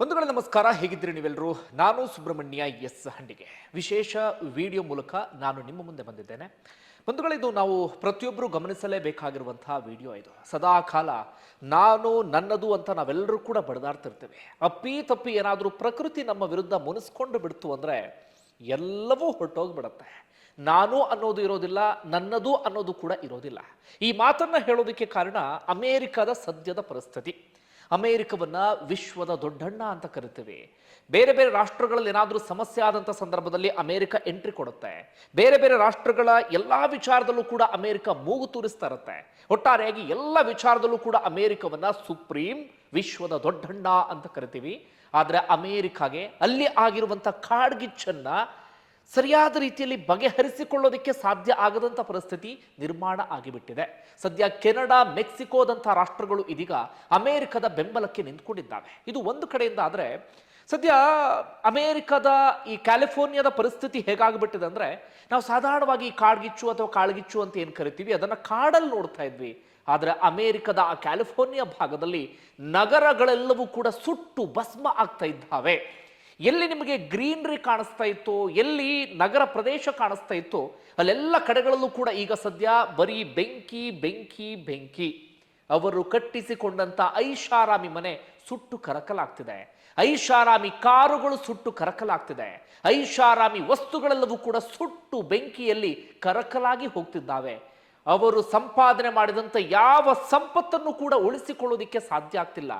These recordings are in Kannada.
ಬಂಧುಗಳ, ನಮಸ್ಕಾರ. ಹೇಗಿದ್ದೀರಿ ನೀವೆಲ್ಲರೂ ನಾನು ಸುಬ್ರಹ್ಮಣ್ಯ ಎಸ್ ಹಂಡಿಗೆ. ವಿಶೇಷ ವಿಡಿಯೋ ಮೂಲಕ ನಾನು ನಿಮ್ಮ ಮುಂದೆ ಬಂದಿದ್ದೇನೆ. ಬಂಧುಗಳಿದು ನಾವು ಪ್ರತಿಯೊಬ್ಬರು ಗಮನಿಸಲೇಬೇಕಾಗಿರುವಂತಹ ವಿಡಿಯೋ ಇದು. ಸದಾ ಕಾಲ ನಾನು, ನನ್ನದು ಅಂತ ನಾವೆಲ್ಲರೂ ಕೂಡ ಬಡದಾಡ್ತಿರ್ತೇವೆ. ಅಪ್ಪಿ ತಪ್ಪಿ ಏನಾದರೂ ಪ್ರಕೃತಿ ನಮ್ಮ ವಿರುದ್ಧ ಮುನಿಸ್ಕೊಂಡು ಬಿಡ್ತು ಅಂದರೆ ಎಲ್ಲವೂ ಹೊರಟೋಗ್ಬಿಡತ್ತೆ. ನಾನು ಅನ್ನೋದು ಇರೋದಿಲ್ಲ, ನನ್ನದು ಅನ್ನೋದು ಕೂಡ ಇರೋದಿಲ್ಲ. ಈ ಮಾತನ್ನು ಹೇಳೋದಕ್ಕೆ ಕಾರಣ ಅಮೇರಿಕಾದ ಸದ್ಯದ ಪರಿಸ್ಥಿತಿ. ಅಮೇರಿಕವನ್ನ ವಿಶ್ವದ ದೊಡ್ಡಣ್ಣ ಅಂತ ಕರಿತೀವಿ. ಬೇರೆ ಬೇರೆ ರಾಷ್ಟ್ರಗಳಲ್ಲಿ ಏನಾದರೂ ಸಮಸ್ಯೆ ಆದಂಥ ಸಂದರ್ಭದಲ್ಲಿ ಅಮೇರಿಕ ಎಂಟ್ರಿ ಕೊಡುತ್ತೆ. ಬೇರೆ ಬೇರೆ ರಾಷ್ಟ್ರಗಳ ಎಲ್ಲ ವಿಚಾರದಲ್ಲೂ ಕೂಡ ಅಮೇರಿಕ ಮೂಗು ತೂರಿಸ್ತಾ ಇರುತ್ತೆ. ಒಟ್ಟಾರೆಯಾಗಿ ಎಲ್ಲ ವಿಚಾರದಲ್ಲೂ ಕೂಡ ಅಮೇರಿಕವನ್ನ ಸುಪ್ರೀಂ ವಿಶ್ವದ ದೊಡ್ಡಣ್ಣ ಅಂತ ಕರಿತೀವಿ. ಆದರೆ ಅಮೇರಿಕಾಗೆ ಅಲ್ಲಿ ಆಗಿರುವಂಥ ಕಾಡ್ಗಿಚ್ಚನ್ನ ಸರಿಯಾದ ರೀತಿಯಲ್ಲಿ ಬಗೆಹರಿಸಿಕೊಳ್ಳೋದಕ್ಕೆ ಸಾಧ್ಯ ಆಗದಂಥ ಪರಿಸ್ಥಿತಿ ನಿರ್ಮಾಣ ಆಗಿಬಿಟ್ಟಿದೆ. ಸದ್ಯ ಕೆನಡಾ, ಮೆಕ್ಸಿಕೋದಂಥ ರಾಷ್ಟ್ರಗಳು ಇದೀಗ ಅಮೆರಿಕದ ಬೆಂಬಲಕ್ಕೆ ನಿಂತ್ಕೊಂಡಿದ್ದಾವೆ. ಇದು ಒಂದು ಕಡೆಯಿಂದ ಆದರೆ, ಸದ್ಯ ಅಮೇರಿಕದ ಈ ಕ್ಯಾಲಿಫೋರ್ನಿಯಾದ ಪರಿಸ್ಥಿತಿ ಹೇಗಾಗ್ಬಿಟ್ಟಿದೆ ಅಂದರೆ, ನಾವು ಸಾಧಾರಣವಾಗಿ ಕಾಡ್ಗಿಚ್ಚು ಅಥವಾ ಕಾಳ್ಗಿಚ್ಚು ಅಂತ ಏನು ಕರಿತೀವಿ, ಅದನ್ನು ಕಾಡಲ್ಲಿ ನೋಡ್ತಾ ಇದ್ವಿ. ಆದರೆ ಅಮೇರಿಕದ ಆ ಕ್ಯಾಲಿಫೋರ್ನಿಯಾ ಭಾಗದಲ್ಲಿ ನಗರಗಳೆಲ್ಲವೂ ಕೂಡ ಸುಟ್ಟು ಭಸ್ಮ ಆಗ್ತಾ ಇದ್ದಾವೆ. ಎಲ್ಲಿ ನಿಮಗೆ ಗ್ರೀನ್ರಿ ಕಾಣಿಸ್ತಾ ಇತ್ತು, ಎಲ್ಲಿ ನಗರ ಪ್ರದೇಶ ಕಾಣಿಸ್ತಾ ಇತ್ತು, ಅಲ್ಲೆಲ್ಲ ಕಡೆಗಳಲ್ಲೂ ಕೂಡ ಈಗ ಸದ್ಯ ಬರೀ ಬೆಂಕಿ ಬೆಂಕಿ ಬೆಂಕಿ. ಅವರು ಕಟ್ಟಿಸಿಕೊಂಡಂಥ ಐಷಾರಾಮಿ ಮನೆ ಸುಟ್ಟು ಕರಕಲಾಗ್ತಿದೆ. ಐಷಾರಾಮಿ ಕಾರುಗಳು ಸುಟ್ಟು ಕರಕಲಾಗ್ತಿದೆ. ಐಷಾರಾಮಿ ವಸ್ತುಗಳೆಲ್ಲವೂ ಕೂಡ ಸುಟ್ಟು ಬೆಂಕಿಯಲ್ಲಿ ಕರಕಲಾಗಿ ಹೋಗ್ತಿದ್ದಾವೆ. ಅವರು ಸಂಪಾದನೆ ಮಾಡಿದಂಥ ಯಾವ ಸಂಪತ್ತನ್ನು ಕೂಡ ಉಳಿಸಿಕೊಳ್ಳೋದಿಕ್ಕೆ ಸಾಧ್ಯ ಆಗ್ತಿಲ್ಲ.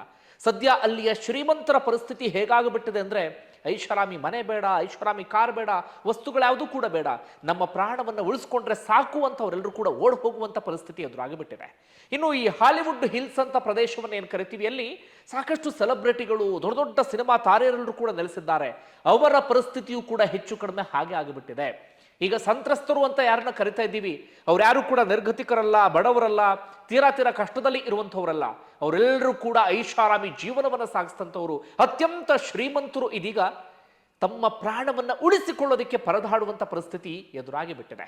ಸದ್ಯ ಅಲ್ಲಿಯ ಶ್ರೀಮಂತರ ಪರಿಸ್ಥಿತಿ ಹೇಗಾಗಿಬಿಟ್ಟಿದೆ ಅಂದ್ರೆ ಐಷಾರಾಮಿ ಮನೆ ಬೇಡ, ಐಷಾರಾಮಿ ಕಾರ್ ಬೇಡ ವಸ್ತುಗಳ್ಯಾವುದೂ ಕೂಡ ಬೇಡ. ನಮ್ಮ ಪ್ರಾಣವನ್ನು ಉಳಿಸ್ಕೊಂಡ್ರೆ ಸಾಕು ಅಂತ ಅವರೆಲ್ಲರೂ ಕೂಡ ಓಡ್ ಹೋಗುವಂತ ಪರಿಸ್ಥಿತಿ ಎದುರಾಗಿಬಿಟ್ಟಿದೆ. ಇನ್ನು ಈ ಹಾಲಿವುಡ್ ಹಿಲ್ಸ್ ಅಂತ ಪ್ರದೇಶವನ್ನು ಏನು ಕರಿತೀವಿ ಅಲ್ಲಿ ಸಾಕಷ್ಟು ಸೆಲೆಬ್ರಿಟಿಗಳು, ದೊಡ್ಡ ದೊಡ್ಡ ಸಿನಿಮಾ ತಾರೆಯರೆಲ್ಲರೂ ಕೂಡ ನೆಲೆಸಿದ್ದಾರೆ. ಅವರ ಪರಿಸ್ಥಿತಿಯು ಕೂಡ ಹೆಚ್ಚು ಕಡಿಮೆ ಹಾಗೆ ಆಗಿಬಿಟ್ಟಿದೆ. ಈಗ ಸಂತ್ರಸ್ತರು ಅಂತ ಯಾರನ್ನ ಕರಿತಾ ಇದ್ದೀವಿ? ಅವ್ರು ಯಾರು ಕೂಡ ನಿರ್ಗತಿಕರಲ್ಲ, ಬಡವರಲ್ಲ, ತೀರಾ ತೀರಾ ಕಷ್ಟದಲ್ಲಿ ಇರುವಂಥವರಲ್ಲ. ಅವರೆಲ್ಲರೂ ಕೂಡ ಐಷಾರಾಮಿ ಜೀವನವನ್ನು ಸಾಗಿಸ್ತಂಥವ್ರು ಅತ್ಯಂತ ಶ್ರೀಮಂತರು ಇದೀಗ ತಮ್ಮ ಪ್ರಾಣವನ್ನು ಉಳಿಸಿಕೊಳ್ಳೋದಕ್ಕೆ ಪರದಾಡುವಂಥ ಪರಿಸ್ಥಿತಿ ಎದುರಾಗಿ ಬಿಟ್ಟಿದೆ.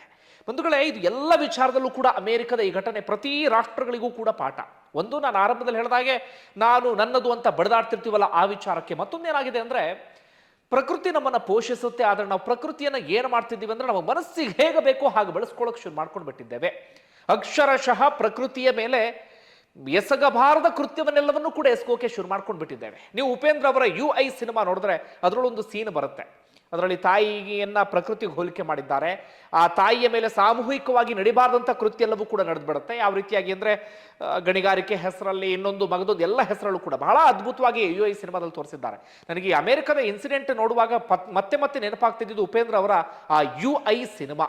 ಬಂಧುಗಳೇ, ಇದು ಎಲ್ಲ ವಿಚಾರದಲ್ಲೂ ಕೂಡ ಅಮೆರಿಕದ ಈ ಘಟನೆ ಪ್ರತಿ ರಾಷ್ಟ್ರಗಳಿಗೂ ಕೂಡ ಪಾಠ. ಒಂದು, ನಾನು ಆರಂಭದಲ್ಲಿ ಹೇಳಿದಾಗೆ ನಾನು ನನ್ನದು ಅಂತ ಬಡದಾಡ್ತಿರ್ತೀವಲ್ಲ ಆ ವಿಚಾರಕ್ಕೆ ಮತ್ತೊಂದೇನಾಗಿದೆ ಅಂದ್ರೆ ಪ್ರಕೃತಿ ನಮ್ಮನ್ನು ಪೋಷಿಸುತ್ತೆ, ಆದರೆ ನಾವು ಪ್ರಕೃತಿಯನ್ನು ಏನು ಮಾಡ್ತಿದ್ದೀವಿ ಅಂದರೆ ನಮ್ಮ ಮನಸ್ಸಿಗೆ ಹೇಗೆ ಬೇಕೋ ಹಾಗೆ ಬಳಸ್ಕೊಳ್ಳೋಕೆ ಶುರು ಮಾಡ್ಕೊಂಡು ಬಿಟ್ಟಿದ್ದೇವೆ. ಅಕ್ಷರಶಃ ಪ್ರಕೃತಿಯ ಮೇಲೆ ಎಸಗಬಾರದ ಕೃತ್ಯವನ್ನೆಲ್ಲವನ್ನೂ ಕೂಡ ಎಸ್ಕೋಕೆ ಶುರು ಮಾಡ್ಕೊಂಡು ಬಿಟ್ಟಿದ್ದೇವೆ. ನೀವು ಉಪೇಂದ್ರ ಅವರ ಯು ಐ ಸಿನಿಮಾ ನೋಡಿದ್ರೆ ಅದರಲ್ಲೊಂದು ಸೀನ್ ಬರುತ್ತೆ. ಅದರಲ್ಲಿ ತಾಯಿಯನ್ನ ಪ್ರಕೃತಿಗೆ ಹೋಲಿಕೆ ಮಾಡಿದ್ದಾರೆ. ಆ ತಾಯಿಯ ಮೇಲೆ ಸಾಮೂಹಿಕವಾಗಿ ನಡಿಬಾರ್ದಂಥ ಕೃತ್ಯ ಎಲ್ಲವೂ ಕೂಡ ನಡೆದ್ಬಿಡುತ್ತೆ. ಯಾವ ರೀತಿಯಾಗಿ ಅಂದ್ರೆ ಗಣಿಗಾರಿಕೆ ಹೆಸರಲ್ಲಿ ಇನ್ನೊಂದು ಮಗದೊಂದು, ಎಲ್ಲ ಹೆಸರಲ್ಲೂ ಕೂಡ ಬಹಳ ಅದ್ಭುತವಾಗಿ ಯು ಐ ಸಿನಿಮಾದಲ್ಲಿ ತೋರಿಸಿದ್ದಾರೆ. ನನಗೆ ಈ ಅಮೆರಿಕದ ಇನ್ಸಿಡೆಂಟ್ ನೋಡುವಾಗ ಮತ್ತೆ ಮತ್ತೆ ನೆನಪಾಗ್ತಿದ್ದು ಉಪೇಂದ್ರ ಅವರ ಆ ಯು ಐ ಸಿನಿಮಾ.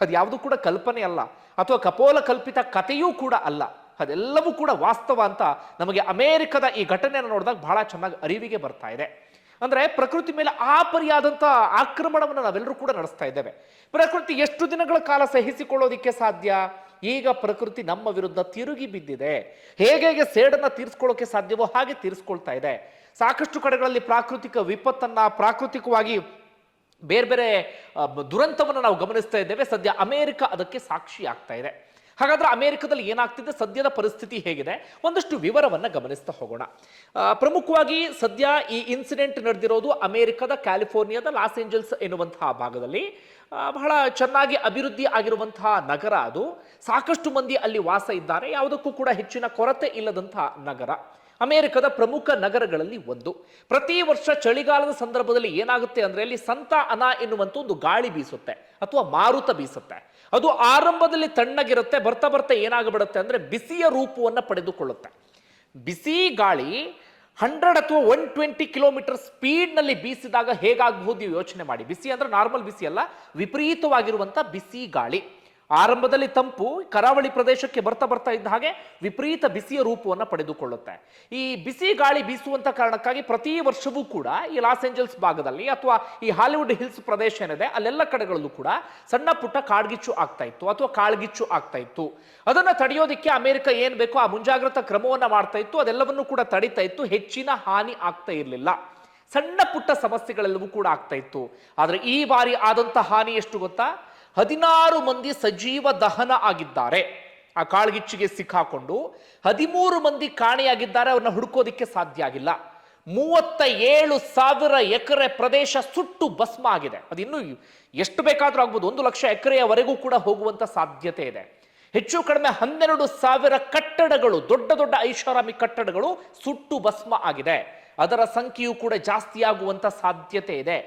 ಅದು ಯಾವುದು ಕೂಡ ಕಲ್ಪನೆ ಅಲ್ಲ. ಅಥವಾ ಕಪೋಲ ಕಲ್ಪಿತ ಕಥೆಯೂ ಕೂಡ ಅಲ್ಲ. ಅದೆಲ್ಲವೂ ಕೂಡ ವಾಸ್ತವ ಅಂತ ನಮಗೆ ಅಮೆರಿಕದ ಈ ಘಟನೆಯನ್ನು ನೋಡಿದಾಗ ಬಹಳ ಚೆನ್ನಾಗಿ ಅರಿವಿಗೆ ಬರ್ತಾ ಇದೆ. ಅಂದ್ರೆ ಪ್ರಕೃತಿ ಮೇಲೆ ಆ ಪರಿಯಾದಂಥ ಆಕ್ರಮಣವನ್ನು ನಾವೆಲ್ಲರೂ ಕೂಡ ನಡೆಸ್ತಾ ಇದ್ದೇವೆ. ಪ್ರಕೃತಿ ಎಷ್ಟು ದಿನಗಳ ಕಾಲ ಸಹಿಸಿಕೊಳ್ಳೋದಿಕ್ಕೆ ಸಾಧ್ಯ? ಈಗ ಪ್ರಕೃತಿ ನಮ್ಮ ವಿರುದ್ಧ ತಿರುಗಿ ಬಿದ್ದಿದೆ. ಹೇಗೆ ಹೇಗೆ ಸೇಡನ್ನು ತೀರಿಸ್ಕೊಳ್ಳೋಕೆ ಸಾಧ್ಯವೋ ಹಾಗೆ ತೀರಿಸ್ಕೊಳ್ತಾ ಇದೆ. ಸಾಕಷ್ಟು ಕಡೆಗಳಲ್ಲಿ ಪ್ರಾಕೃತಿಕ ವಿಪತ್ತನ್ನ ಪ್ರಾಕೃತಿಕವಾಗಿ ಬೇರೆ ಬೇರೆ ದುರಂತವನ್ನು ನಾವು ಗಮನಿಸ್ತಾ ಇದ್ದೇವೆ. ಸದ್ಯ ಅಮೆರಿಕ ಅದಕ್ಕೆ ಸಾಕ್ಷಿ ಆಗ್ತಾ ಇದೆ. ಹಾಗಾದ್ರೆ ಅಮೆರಿಕದಲ್ಲಿ ಏನಾಗ್ತಿದೆ? ಸದ್ಯದ ಪರಿಸ್ಥಿತಿ ಹೇಗಿದೆ? ಒಂದಷ್ಟು ವಿವರವನ್ನ ಗಮನಿಸ್ತಾ ಹೋಗೋಣ. ಪ್ರಮುಖವಾಗಿ ಸದ್ಯ ಈ ಇನ್ಸಿಡೆಂಟ್ ನಡೆದಿರೋದು ಅಮೆರಿಕದ, ಕ್ಯಾಲಿಫೋರ್ನಿಯಾದ, ಲಾಸ್ ಏಂಜಲ್ಸ್ ಎನ್ನುವಂತಹ ಭಾಗದಲ್ಲಿ. ಬಹಳ ಚೆನ್ನಾಗಿ ಅಭಿವೃದ್ಧಿ ಆಗಿರುವಂತಹ ನಗರ ಅದು. ಸಾಕಷ್ಟು ಮಂದಿ ಅಲ್ಲಿ ವಾಸ ಇದ್ದಾರೆ. ಯಾವುದಕ್ಕೂ ಕೂಡ ಹೆಚ್ಚಿನ ಕೊರತೆ ಇಲ್ಲದಂತಹ ನಗರ. ಅಮೆರಿಕದ ಪ್ರಮುಖ ನಗರಗಳಲ್ಲಿ ಒಂದು. ಪ್ರತಿ ವರ್ಷ ಚಳಿಗಾಲದ ಸಂದರ್ಭದಲ್ಲಿ ಏನಾಗುತ್ತೆ ಅಂದರೆ ಅಲ್ಲಿ ಸಂತ ಅನಾ ಎನ್ನುವಂಥ ಒಂದು ಗಾಳಿ ಬೀಸುತ್ತೆ ಅಥವಾ ಮಾರುತ ಬೀಸುತ್ತೆ. ಅದು ಆರಂಭದಲ್ಲಿ ತಣ್ಣಗಿರುತ್ತೆ, ಬರ್ತಾ ಬರ್ತಾ ಏನಾಗ್ಬಿಡುತ್ತೆ ಅಂದರೆ ಬಿಸಿಯ ರೂಪವನ್ನು ಪಡೆದುಕೊಳ್ಳುತ್ತೆ. ಬಿಸಿ ಗಾಳಿ ಹಂಡ್ರೆಡ್ ಅಥವಾ ಒನ್ ಟ್ವೆಂಟಿ ಕಿಲೋಮೀಟರ್ ಸ್ಪೀಡ್ನಲ್ಲಿ ಬೀಸಿದಾಗ ಹೇಗಾಗಬಹುದು ಯೋಚನೆ ಮಾಡಿ. ಬಿಸಿ ಅಂದರೆ ನಾರ್ಮಲ್ ಬಿಸಿ ಅಲ್ಲ ವಿಪರೀತವಾಗಿರುವಂಥ ಬಿಸಿ ಗಾಳಿ. ಆರಂಭದಲ್ಲಿ ತಂಪು ಕರಾವಳಿ ಪ್ರದೇಶಕ್ಕೆ ಬರ್ತಾ ಬರ್ತಾ ಇದ್ದ ಹಾಗೆ ವಿಪರೀತ ಬಿಸಿಯ ರೂಪವನ್ನು ಪಡೆದುಕೊಳ್ಳುತ್ತೆ. ಈ ಬಿಸಿ ಗಾಳಿ ಬೀಸುವಂತ ಕಾರಣಕ್ಕಾಗಿ ಪ್ರತಿ ವರ್ಷವೂ ಕೂಡ ಈ ಲಾಸ್ ಏಂಜಲ್ಸ್ ಭಾಗದಲ್ಲಿ ಅಥವಾ ಈ ಹಾಲಿವುಡ್ ಹಿಲ್ಸ್ ಪ್ರದೇಶ ಏನಿದೆ, ಅಲ್ಲೆಲ್ಲ ಕಡೆಗಳಲ್ಲೂ ಕೂಡ ಸಣ್ಣ ಪುಟ್ಟ ಕಾಡ್ಗಿಚ್ಚು ಆಗ್ತಾ ಇತ್ತು ಅಥವಾ ಕಾಳ್ಗಿಚ್ಚು ಆಗ್ತಾ ಇತ್ತು. ಅದನ್ನ ತಡೆಯೋದಿಕ್ಕೆ ಅಮೆರಿಕ ಏನ್ ಬೇಕೋ ಆ ಮುಂಜಾಗ್ರತಾ ಕ್ರಮವನ್ನ ಮಾಡ್ತಾ ಇತ್ತು. ಅದೆಲ್ಲವನ್ನೂ ಕೂಡ ತಡಿತಾ ಇತ್ತು. ಹೆಚ್ಚಿನ ಹಾನಿ ಆಗ್ತಾ ಇರಲಿಲ್ಲ. ಸಣ್ಣ ಪುಟ್ಟ ಸಮಸ್ಯೆಗಳೆಲ್ಲವೂ ಕೂಡ ಆಗ್ತಾ ಇತ್ತು. ಆದರೆ ಈ ಬಾರಿ ಆದಂತ ಹಾನಿ ಎಷ್ಟು ಗೊತ್ತಾ? ಹದಿನಾರು ಮಂದಿ ಸಜೀವ ದಹನ ಆಗಿದ್ದಾರೆ. ಆ ಕಾಳ್ಗಿಚ್ಚಿಗೆ ಸಿಕ್ಕಾಕೊಂಡು ಹದಿಮೂರು ಮಂದಿ ಕಾಣೆಯಾಗಿದ್ದಾರೆ, ಅವ್ರನ್ನ ಹುಡುಕೋದಿಕ್ಕೆ ಸಾಧ್ಯ ಆಗಿಲ್ಲ. ಮೂವತ್ತ ಏಳು ಸಾವಿರ ಎಕರೆ ಪ್ರದೇಶ ಸುಟ್ಟು ಭಸ್ಮ ಆಗಿದೆ. ಅದು ಇನ್ನೂ ಎಷ್ಟು ಬೇಕಾದರೂ ಆಗ್ಬೋದು, ಒಂದು ಲಕ್ಷ ಎಕರೆಯವರೆಗೂ ಕೂಡ ಹೋಗುವಂತ ಸಾಧ್ಯತೆ ಇದೆ. ಹೆಚ್ಚು ಕಡಿಮೆ ಹನ್ನೆರಡು ಸಾವಿರ ಕಟ್ಟಡಗಳು, ದೊಡ್ಡ ದೊಡ್ಡ ಐಷಾರಾಮಿ ಕಟ್ಟಡಗಳು ಸುಟ್ಟು ಭಸ್ಮ ಆಗಿದೆ. ಅದರ ಸಂಖ್ಯೆಯು ಕೂಡ ಜಾಸ್ತಿ ಆಗುವಂತ ಸಾಧ್ಯತೆ ಇದೆ.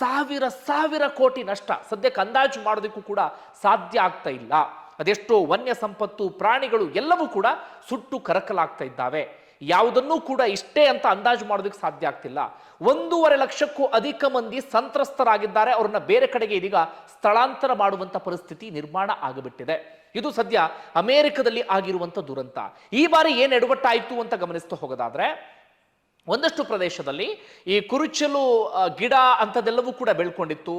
ಸಾವಿರ ಸಾವಿರ ಕೋಟಿ ನಷ್ಟ. ಸದ್ಯಕ್ಕೆ ಅಂದಾಜು ಮಾಡೋದಕ್ಕೂ ಕೂಡ ಸಾಧ್ಯ ಆಗ್ತಾ ಇಲ್ಲ. ಅದೆಷ್ಟೋ ವನ್ಯ ಸಂಪತ್ತು ಪ್ರಾಣಿಗಳು ಎಲ್ಲವೂ ಕೂಡ ಸುಟ್ಟು ಕರಕಲಾಗ್ತಾ ಇದ್ದಾವೆ. ಯಾವುದನ್ನೂ ಕೂಡ ಇಷ್ಟೇ ಅಂತ ಅಂದಾಜು ಮಾಡೋದಕ್ಕೆ ಸಾಧ್ಯ ಆಗ್ತಿಲ್ಲ. ಒಂದೂವರೆ ಲಕ್ಷಕ್ಕೂ ಅಧಿಕ ಮಂದಿ ಸಂತ್ರಸ್ತರಾಗಿದ್ದಾರೆ. ಅವ್ರನ್ನ ಬೇರೆ ಕಡೆಗೆ ಇದೀಗ ಸ್ಥಳಾಂತರ ಮಾಡುವಂಥ ಪರಿಸ್ಥಿತಿ ನಿರ್ಮಾಣ ಆಗಿಬಿಟ್ಟಿದೆ. ಇದು ಸದ್ಯ ಅಮೆರಿಕದಲ್ಲಿ ಆಗಿರುವಂಥ ದುರಂತ. ಈ ಬಾರಿ ಏನ್ ಎಡವಟ್ಟಾಯಿತು ಅಂತ ಗಮನಿಸ್ತಾ ಹೋಗೋದಾದ್ರೆ ಒಂದಷ್ಟು ಪ್ರದೇಶದಲ್ಲಿ ಈ ಕುರುಚಲು ಗಿಡ ಅಂಥದ್ದೆಲ್ಲವೂ ಕೂಡ ಬೆಳ್ಕೊಂಡಿತ್ತು.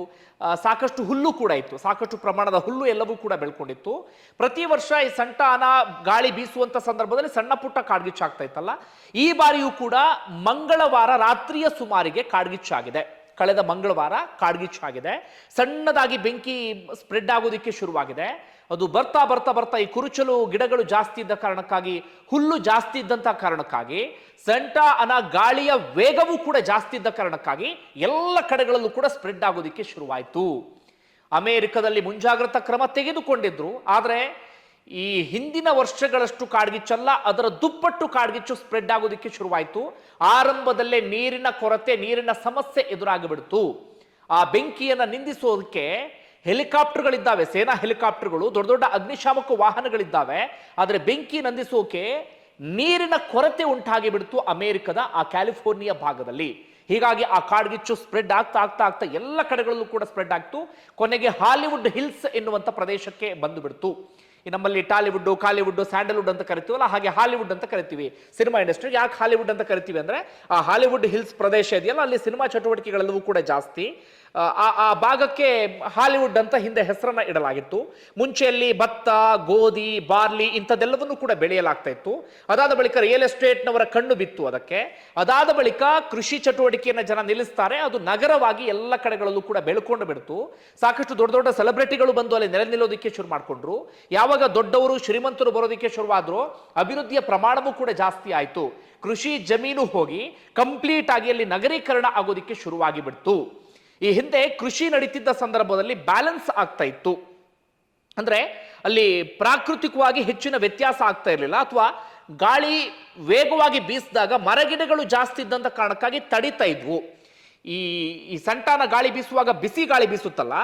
ಸಾಕಷ್ಟು ಹುಲ್ಲು ಕೂಡ ಇತ್ತು. ಸಾಕಷ್ಟು ಪ್ರಮಾಣದ ಹುಲ್ಲು ಎಲ್ಲವೂ ಕೂಡ ಬೆಳ್ಕೊಂಡಿತ್ತು. ಪ್ರತಿ ವರ್ಷ ಈ ಸಂಟಾನ ಗಾಳಿ ಬೀಸುವಂಥ ಸಂದರ್ಭದಲ್ಲಿ ಸಣ್ಣ ಪುಟ್ಟ ಕಾಡ್ಗಿಚ್ಚಾಗ್ತಾ ಇತ್ತಲ್ಲ. ಈ ಬಾರಿಯೂ ಕೂಡ ಮಂಗಳವಾರ ರಾತ್ರಿಯ ಸುಮಾರಿಗೆ ಕಾಡ್ಗಿಚ್ಚಾಗಿದೆ. ಕಳೆದ ಮಂಗಳವಾರ ಕಾಡ್ಗಿಚ್ಚು ಆಗಿದೆ ಸಣ್ಣದಾಗಿ ಬೆಂಕಿ ಸ್ಪ್ರೆಡ್ ಆಗೋದಕ್ಕೆ ಶುರುವಾಗಿದೆ. ಅದು ಬರ್ತಾ ಬರ್ತಾ ಬರ್ತಾ ಈ ಕುರುಚಲು ಗಿಡಗಳು ಜಾಸ್ತಿ ಇದ್ದ ಕಾರಣಕ್ಕಾಗಿ, ಹುಲ್ಲು ಜಾಸ್ತಿ ಇದ್ದಂಥ ಕಾರಣಕ್ಕಾಗಿ, ಸಂಟ, ಅನ, ಗಾಳಿಯ ವೇಗವೂ ಕೂಡ ಜಾಸ್ತಿ ಇದ್ದ ಕಾರಣಕ್ಕಾಗಿ ಎಲ್ಲ ಕಡೆಗಳಲ್ಲೂ ಕೂಡ ಸ್ಪ್ರೆಡ್ ಆಗೋದಕ್ಕೆ ಶುರುವಾಯಿತು. ಅಮೆರಿಕದಲ್ಲಿ ಮುಂಜಾಗ್ರತಾ ಕ್ರಮ ತೆಗೆದುಕೊಂಡಿದ್ರು. ಆದರೆ ಈ ಹಿಂದಿನ ವರ್ಷಗಳಷ್ಟು ಕಾಡ್ಗಿಚ್ಚಲ್ಲ, ಅದರ ದುಪ್ಪಟ್ಟು ಕಾಡ್ಗಿಚ್ಚು ಸ್ಪ್ರೆಡ್ ಆಗೋದಕ್ಕೆ ಶುರುವಾಯಿತು. ಆರಂಭದಲ್ಲೇ ನೀರಿನ ಕೊರತೆ, ನೀರಿನ ಸಮಸ್ಯೆ ಎದುರಾಗಿಬಿಡ್ತು. ಆ ಬೆಂಕಿಯನ್ನು ನಿಂದಿಸೋದಕ್ಕೆ ಹೆಲಿಕಾಪ್ಟರ್ಗಳಿದ್ದಾವೆ, ಸೇನಾ ಹೆಲಿಕಾಪ್ಟರ್ಗಳು, ದೊಡ್ಡ ದೊಡ್ಡ ಅಗ್ನಿಶಾಮಕ ವಾಹನಗಳಿದ್ದಾವೆ. ಆದರೆ ಬೆಂಕಿ ನಂದಿಸೋಕೆ ನೀರಿನ ಕೊರತೆ ಉಂಟಾಗಿ ಬಿಡ್ತು ಅಮೆರಿಕದ, ಆ ಕ್ಯಾಲಿಫೋರ್ನಿಯಾ ಭಾಗದಲ್ಲಿ. ಹೀಗಾಗಿ ಆ ಕಾಡ್ಗಿಚ್ಚು ಸ್ಪ್ರೆಡ್ ಆಗ್ತಾ ಆಗ್ತಾ ಆಗ್ತಾ ಎಲ್ಲ ಕಡೆಗಳಲ್ಲೂ ಕೂಡ ಸ್ಪ್ರೆಡ್ ಆಗ್ತು. ಕೊನೆಗೆ ಹಾಲಿವುಡ್ ಹಿಲ್ಸ್ ಎನ್ನುವಂಥ ಪ್ರದೇಶಕ್ಕೆ ಬಂದು ಬಿಡ್ತು ಈ ನಮ್ಮಲ್ಲಿ ಟಾಲಿವುಡ್ಡು ಕಾಲಿವುಡ್ಡು ಸ್ಯಾಂಡಲ್ವುಡ್ ಅಂತ ಕರಿತೀವಲ್ಲ, ಹಾಗೆ ಹಾಲಿವುಡ್ ಅಂತ ಕರಿತೀವಿ. ಸಿನಿಮಾ ಇಂಡಸ್ಟ್ರಿ ಯಾಕೆ ಹಾಲಿವುಡ್ ಅಂತ ಕರಿತೀವಿ ಅಂದರೆ, ಆ ಹಾಲಿವುಡ್ ಹಿಲ್ಸ್ ಪ್ರದೇಶ ಇದೆಯಲ್ಲ, ಅಲ್ಲಿ ಸಿನಿಮಾ ಚಟುವಟಿಕೆಗಳೆಲ್ಲವೂ ಕೂಡ ಜಾಸ್ತಿ. ಆ, ಆ ಭಾಗಕ್ಕೆ ಹಾಲಿವುಡ್ ಅಂತ ಹಿಂದೆ ಹೆಸರನ್ನ ಇಡಲಾಗಿತ್ತು. ಮುಂಚೆಯಲ್ಲಿ ಭತ್ತ ಗೋಧಿ ಬಾರ್ಲಿ ಇಂಥದ್ದೆಲ್ಲವನ್ನು ಕೂಡ ಬೆಳೆಯಲಾಗ್ತಾ ಇತ್ತು. ಅದಾದ ಬಳಿಕ ರಿಯಲ್ ಎಸ್ಟೇಟ್ನವರ ಕಣ್ಣು ಬಿತ್ತು ಅದಕ್ಕೆ. ಅದಾದ ಬಳಿಕ ಕೃಷಿ ಚಟುವಟಿಕೆಯನ್ನು ಜನ ನಿಲ್ಲಿಸ್ತಾರೆ. ಅದು ನಗರವಾಗಿ ಎಲ್ಲ ಕಡೆಗಳಲ್ಲೂ ಕೂಡ ಬೆಳ್ಕೊಂಡು ಬಿಡ್ತು. ಸಾಕಷ್ಟು ದೊಡ್ಡ ದೊಡ್ಡ ಸೆಲೆಬ್ರಿಟಿಗಳು ಬಂದು ಅಲ್ಲಿ ನೆಲೆ ನಿಲ್ಲೋದಕ್ಕೆ ಶುರು ಮಾಡಿಕೊಂಡ್ರು. ಯಾವಾಗ ದೊಡ್ಡವರು ಶ್ರೀಮಂತರು ಬರೋದಕ್ಕೆ ಶುರುವಾದ್ರು ಅಭಿವೃದ್ಧಿಯ ಪ್ರಮಾಣವೂ ಕೂಡ ಜಾಸ್ತಿ ಆಯಿತು. ಕೃಷಿ ಜಮೀನು ಹೋಗಿ ಕಂಪ್ಲೀಟ್ ಆಗಿ ಅಲ್ಲಿ ನಗರೀಕರಣ ಆಗೋದಕ್ಕೆ ಶುರುವಾಗಿ ಬಿಡ್ತು ಈ ಹಿಂದೆ ಕೃಷಿ ನಡೀತಿದ್ದ ಸಂದರ್ಭದಲ್ಲಿ ಬ್ಯಾಲೆನ್ಸ್ ಆಗ್ತಾ ಇತ್ತು. ಅಂದ್ರೆ ಅಲ್ಲಿ ಪ್ರಾಕೃತಿಕವಾಗಿ ಹೆಚ್ಚಿನ ವ್ಯತ್ಯಾಸ ಆಗ್ತಾ ಇರಲಿಲ್ಲ, ಅಥವಾ ಗಾಳಿ ವೇಗವಾಗಿ ಬೀಸಿದಾಗ ಮರಗಿಡಗಳು ಜಾಸ್ತಿ ಇದ್ದಂತ ಕಾರಣಕ್ಕಾಗಿ ತಡಿತಾ ಇದ್ವು. ಈ ಈ ಸಂಟಾನ ಗಾಳಿ ಬೀಸುವಾಗ ಬಿಸಿ ಗಾಳಿ ಬೀಸುತ್ತಲ್ಲ,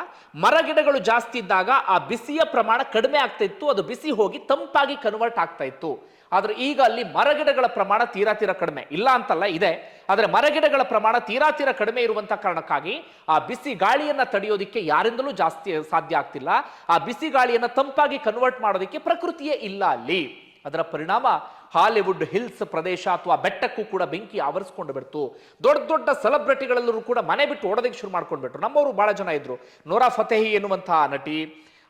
ಮರಗಿಡಗಳು ಜಾಸ್ತಿ ಇದ್ದಾಗ ಆ ಬಿಸಿಯ ಪ್ರಮಾಣ ಕಡಿಮೆ ಆಗ್ತಾ ಇತ್ತು, ಅದು ಬಿಸಿ ಹೋಗಿ ತಂಪಾಗಿ ಕನ್ವರ್ಟ್ ಆಗ್ತಾ ಇತ್ತು. ಆದ್ರೆ ಈಗ ಅಲ್ಲಿ ಮರಗಿಡಗಳ ಪ್ರಮಾಣ ತೀರಾ ತೀರಾ ಕಡಿಮೆ. ಇಲ್ಲ ಅಂತಲ್ಲ, ಇದೆ. ಆದರೆ ಮರಗಿಡಗಳ ಪ್ರಮಾಣ ತೀರಾ ತೀರಾ ಕಡಿಮೆ ಇರುವಂತ ಕಾರಣಕ್ಕಾಗಿ ಆ ಬಿಸಿ ಗಾಳಿಯನ್ನ ತಡೆಯೋದಿಕ್ಕೆ ಯಾರಿಂದಲೂ ಜಾಸ್ತಿ ಸಾಧ್ಯ ಆಗ್ತಿಲ್ಲ. ಆ ಬಿಸಿ ಗಾಳಿಯನ್ನ ತಂಪಾಗಿ ಕನ್ವರ್ಟ್ ಮಾಡೋದಕ್ಕೆ ಪ್ರಕೃತಿಯೇ ಇಲ್ಲ ಅಲ್ಲಿ. ಅದರ ಪರಿಣಾಮ ಹಾಲಿವುಡ್ ಹಿಲ್ಸ್ ಪ್ರದೇಶ ಅಥವಾ ಬೆಟ್ಟಕ್ಕೂ ಕೂಡ ಬೆಂಕಿ ಆವರಿಸ್ಕೊಂಡು ಬಿಡ್ತು. ದೊಡ್ಡ ದೊಡ್ಡ ಸೆಲೆಬ್ರಿಟಿಗಳೆಲ್ಲರೂ ಕೂಡ ಮನೆ ಬಿಟ್ಟು ಓಡೋದಕ್ಕೆ ಶುರು ಮಾಡ್ಕೊಂಡ್ಬಿಟ್ರು. ನಮ್ಮವರು ಬಹಳ ಜನ ಇದ್ರು. ನೋರಾ ಫತೇಹಿ ಎನ್ನುವಂತಹ ನಟಿ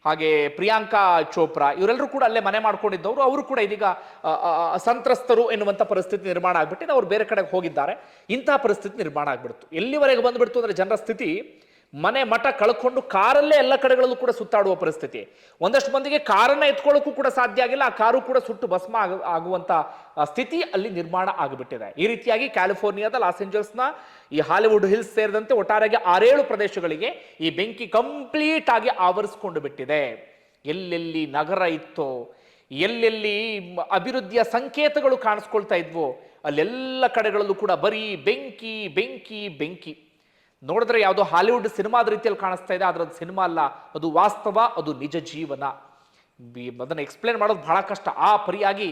ಹಾಗೆ ಪ್ರಿಯಾಂಕಾ ಚೋಪ್ರಾ, ಇವರೆಲ್ಲರೂ ಕೂಡ ಅಲ್ಲೇ ಮನೆ ಮಾಡ್ಕೊಂಡಿದ್ದವರು. ಅವರು ಕೂಡ ಇದೀಗ ಸಂತ್ರಸ್ತರು ಎನ್ನುವಂಥ ಪರಿಸ್ಥಿತಿ ನಿರ್ಮಾಣ ಆಗ್ಬಿಟ್ಟಿದೆ. ಅವರು ಬೇರೆ ಕಡೆಗೆ ಹೋಗಿದ್ದಾರೆ. ಇಂತಹ ಪರಿಸ್ಥಿತಿ ನಿರ್ಮಾಣ ಆಗ್ಬಿಡ್ತು. ಎಲ್ಲಿವರೆಗೆ ಬಂದ್ಬಿಡ್ತು ಅಂದರೆ ಜನರ ಸ್ಥಿತಿ ಮನೆ ಮಠ ಕಳ್ಕೊಂಡು ಕಾರಲ್ಲೇ ಎಲ್ಲ ಕಡೆಗಳಲ್ಲೂ ಕೂಡ ಸುತ್ತಾಡುವ ಪರಿಸ್ಥಿತಿ. ಒಂದಷ್ಟು ಮಂದಿಗೆ ಕಾರನ್ನ ಎತ್ಕೊಳ್ಳೋಕ್ಕೂ ಕೂಡ ಸಾಧ್ಯ ಆಗಿಲ್ಲ, ಆ ಕಾರು ಕೂಡ ಸುಟ್ಟು ಭಸ್ಮ ಆಗ, ಆಗುವಂತ ಸ್ಥಿತಿ ಅಲ್ಲಿ ನಿರ್ಮಾಣ ಆಗಿಬಿಟ್ಟಿದೆ. ಈ ರೀತಿಯಾಗಿ ಕ್ಯಾಲಿಫೋರ್ನಿಯಾದ ಲಾಸ್ ಏಂಜಲ್ಸ್ನ ಈ ಹಾಲಿವುಡ್ ಹಿಲ್ಸ್ ಸೇರಿದಂತೆ ಒಟ್ಟಾರೆಯಾಗಿ ಆರೇಳು ಪ್ರದೇಶಗಳಿಗೆ ಈ ಬೆಂಕಿ ಕಂಪ್ಲೀಟ್ ಆಗಿ ಆವರಿಸಿಕೊಂಡು ಬಿಟ್ಟಿದೆ. ಎಲ್ಲೆಲ್ಲಿ ನಗರ ಇತ್ತೋ, ಎಲ್ಲೆಲ್ಲಿ ಅಭಿವೃದ್ಧಿಯ ಸಂಕೇತಗಳು ಕಾಣಿಸ್ಕೊಳ್ತಾ ಇದ್ವೋ, ಅಲ್ಲೆಲ್ಲ ಕಡೆಗಳಲ್ಲೂ ಕೂಡ ಬರೀ ಬೆಂಕಿ ಬೆಂಕಿ ಬೆಂಕಿ. ನೋಡಿದ್ರೆ ಯಾವುದೋ ಹಾಲಿವುಡ್ ಸಿನಿಮಾದ ರೀತಿಯಲ್ಲಿ ಕಾಣಿಸ್ತಾ ಇದೆ, ಆದ್ರೆ ಸಿನಿಮಾ ಅಲ್ಲ, ಅದು ವಾಸ್ತವ, ಅದು ನಿಜ ಜೀವನ. ಅದನ್ನು ಎಕ್ಸ್ಪ್ಲೇನ್ ಮಾಡೋದು ಬಹಳ ಕಷ್ಟ. ಆ ಪರಿಯಾಗಿ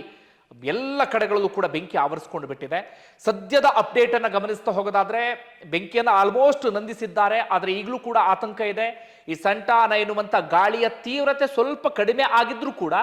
ಎಲ್ಲ ಕಡೆಗಳಲ್ಲೂ ಕೂಡ ಬೆಂಕಿ ಆವರಿಸ್ಕೊಂಡು ಬಿಟ್ಟಿದೆ. ಸದ್ಯದ ಅಪ್ಡೇಟ್ ಅನ್ನು ಗಮನಿಸ್ತಾ ಹೋಗೋದಾದ್ರೆ, ಬೆಂಕಿಯನ್ನು ಆಲ್ಮೋಸ್ಟ್ ನಂದಿಸಿದ್ದಾರೆ, ಆದರೆ ಈಗಲೂ ಕೂಡ ಆತಂಕ ಇದೆ. ಈ ಸಂಟಾನ ಎನ್ನುವಂತ ಗಾಳಿಯ ತೀವ್ರತೆ ಸ್ವಲ್ಪ ಕಡಿಮೆ ಆಗಿದ್ರೂ ಕೂಡ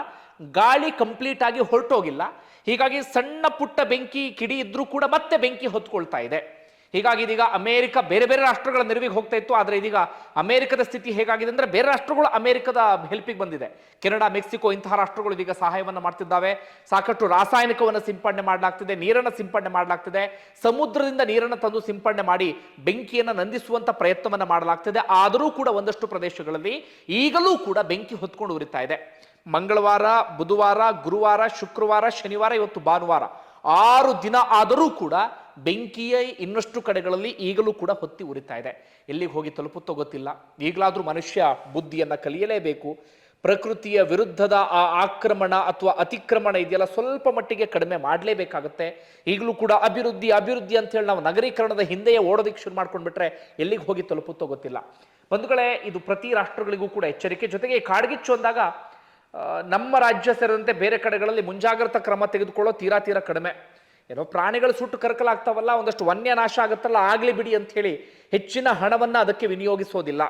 ಗಾಳಿ ಕಂಪ್ಲೀಟ್ ಆಗಿ ಹೊರಟೋಗಿಲ್ಲ. ಹೀಗಾಗಿ ಸಣ್ಣ ಪುಟ್ಟ ಬೆಂಕಿ, ಕಿಡಿ ಇದ್ರೂ ಕೂಡ ಮತ್ತೆ ಬೆಂಕಿ ಹೊತ್ಕೊಳ್ತಾ ಇದೆ. ಹೀಗಾಗಿ ಇದೀಗ ಅಮೆರಿಕ ಬೇರೆ ಬೇರೆ ರಾಷ್ಟ್ರಗಳ ನೆರವಿಗೆ ಹೋಗ್ತಾ ಇತ್ತು, ಆದರೆ ಇದೀಗ ಅಮೆರಿಕದ ಸ್ಥಿತಿ ಹೇಗಾಗಿದೆ ಅಂದರೆ ಬೇರೆ ರಾಷ್ಟ್ರಗಳು ಅಮೆರಿಕದ ಹೆಲ್ಪಿಗೆ ಬಂದಿದೆ. ಕೆನಡಾ, ಮೆಕ್ಸಿಕೋ ಇಂತಹ ರಾಷ್ಟ್ರಗಳು ಇದೀಗ ಸಹಾಯವನ್ನು ಮಾಡ್ತಿದ್ದಾವೆ. ಸಾಕಷ್ಟು ರಾಸಾಯನಿಕವನ್ನು ಸಿಂಪಡಣೆ ಮಾಡಲಾಗ್ತಿದೆ, ನೀರನ್ನು ಸಿಂಪಡಣೆ ಮಾಡಲಾಗ್ತಿದೆ. ಸಮುದ್ರದಿಂದ ನೀರನ್ನು ತಂದು ಸಿಂಪಡಣೆ ಮಾಡಿ ಬೆಂಕಿಯನ್ನು ನಂದಿಸುವಂಥ ಪ್ರಯತ್ನವನ್ನು ಮಾಡಲಾಗ್ತಿದೆ. ಆದರೂ ಕೂಡ ಒಂದಷ್ಟು ಪ್ರದೇಶಗಳಲ್ಲಿ ಈಗಲೂ ಕೂಡ ಬೆಂಕಿ ಹೊತ್ಕೊಂಡು ಉರಿತಾ ಇದೆ. ಮಂಗಳವಾರ, ಬುಧವಾರ, ಗುರುವಾರ, ಶುಕ್ರವಾರ, ಶನಿವಾರ, ಇವತ್ತು ಭಾನುವಾರ. ಆರು ದಿನ ಆದರೂ ಕೂಡ ಬೆಂಕಿಯ ಇನ್ನಷ್ಟು ಕಡೆಗಳಲ್ಲಿ ಈಗಲೂ ಕೂಡ ಹೊತ್ತಿ ಉರಿತಾ ಇದೆ. ಎಲ್ಲಿಗೆ ಹೋಗಿ ತಲುಪುತ್ತೋ ಗೊತ್ತಿಲ್ಲ. ಈಗಲಾದರೂ ಮನುಷ್ಯ ಬುದ್ಧಿಯನ್ನು ಕಲಿಯಲೇಬೇಕು. ಪ್ರಕೃತಿಯ ವಿರುದ್ಧದ ಆ ಆಕ್ರಮಣ ಅಥವಾ ಅತಿಕ್ರಮಣ ಇದೆಯಲ್ಲ ಸ್ವಲ್ಪ ಮಟ್ಟಿಗೆ ಕಡಿಮೆ ಮಾಡಲೇಬೇಕಾಗುತ್ತೆ. ಈಗಲೂ ಕೂಡ ಅಭಿವೃದ್ಧಿ ಅಭಿವೃದ್ಧಿ ಅಂತ ಹೇಳಿ ನಾವು ನಗರೀಕರಣದ ಹಿಂದೆಯೇ ಓಡೋದಕ್ಕೆ ಶುರು ಮಾಡ್ಕೊಂಡ್ಬಿಟ್ರೆ ಎಲ್ಲಿಗೆ ಹೋಗಿ ತಲುಪುತ್ತೋ ಗೊತ್ತಿಲ್ಲ. ಬಂಧುಗಳೇ, ಇದು ಪ್ರತಿ ರಾಷ್ಟ್ರಗಳಿಗೂ ಕೂಡ ಎಚ್ಚರಿಕೆ. ಜೊತೆಗೆ ಕಾಡ್ಗಿಚ್ಚು ಅಂದಾಗ ನಮ್ಮ ರಾಜ್ಯ ಸೇರಿದಂತೆ ಬೇರೆ ಕಡೆಗಳಲ್ಲಿ ಮುಂಜಾಗ್ರತಾ ಕ್ರಮ ತೆಗೆದುಕೊಳ್ಳೋ ತೀರಾ ತೀರಾ ಕಡಿಮೆ. ಏನೋ ಪ್ರಾಣಿಗಳು ಸುಟ್ಟು ಕರಕಲಾಗ್ತಾವಲ್ಲ, ಒಂದಷ್ಟು ವನ್ಯ ನಾಶ ಆಗುತ್ತಲ್ಲ, ಆಗಲಿ ಬಿಡಿ ಅಂತ ಹೇಳಿ ಹೆಚ್ಚಿನ ಹಣವನ್ನು ಅದಕ್ಕೆ ವಿನಿಯೋಗಿಸೋದಿಲ್ಲ.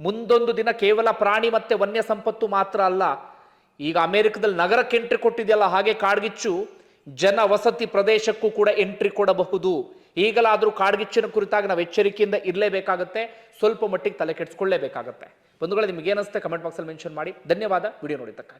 ಮುಂದೊಂದು ದಿನ ಕೇವಲ ಪ್ರಾಣಿ ಮತ್ತೆ ವನ್ಯ ಸಂಪತ್ತು ಮಾತ್ರ ಅಲ್ಲ, ಈಗ ಅಮೆರಿಕದಲ್ಲಿ ನಗರಕ್ಕೆ ಎಂಟ್ರಿ ಕೊಟ್ಟಿದೆಯಲ್ಲ, ಹಾಗೆ ಕಾಡ್ಗಿಚ್ಚು ಜನ ವಸತಿ ಪ್ರದೇಶಕ್ಕೂ ಕೂಡ ಎಂಟ್ರಿ ಕೊಡಬಹುದು. ಈಗಲಾದರೂ ಕಾಡ್ಗಿಚ್ಚಿನ ಕುರಿತಾಗಿ ನಾವು ಎಚ್ಚರಿಕೆಯಿಂದ ಇರಲೇಬೇಕಾಗುತ್ತೆ, ಸ್ವಲ್ಪ ಮಟ್ಟಿಗೆ ತಲೆ ಕೆಡಿಸ್ಕೊಳ್ಳೇಬೇಕಾಗತ್ತೆ. ಬಂಧುಗಳು, ನಿಮ್ಗೆ ಏನಿಸುತ್ತೆ ಕಮೆಂಟ್ ಬಾಕ್ಸಲ್ಲಿ ಮೆನ್ಷನ್ ಮಾಡಿ. ಧನ್ಯವಾದ. ವಿಡಿಯೋ ನೋಡಿದ್ದಕ್ಕಾಗಿ.